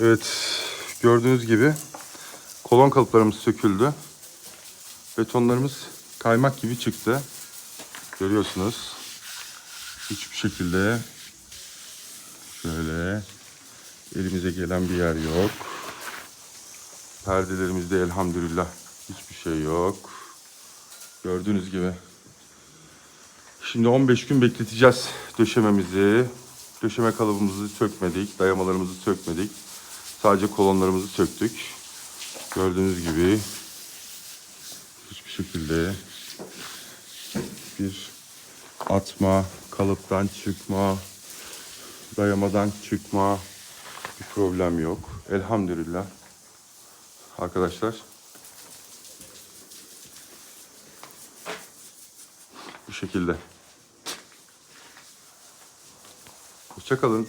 Evet, gördüğünüz gibi kolon kalıplarımız söküldü. Betonlarımız kaymak gibi çıktı. Görüyorsunuz. Hiçbir şekilde şöyle elimize gelen bir yer yok. Perdelerimizde elhamdülillah hiçbir şey yok. Gördüğünüz gibi. Şimdi 15 gün bekleteceğiz döşememizi. Döşeme kalıbımızı sökmedik, dayamalarımızı sökmedik. Sadece kolonlarımızı söktük. Gördüğünüz gibi hiçbir şekilde bir atma, kalıptan çıkma, dayamadan çıkma bir problem yok. Elhamdülillah. Arkadaşlar bu şekilde. Hoşçakalın.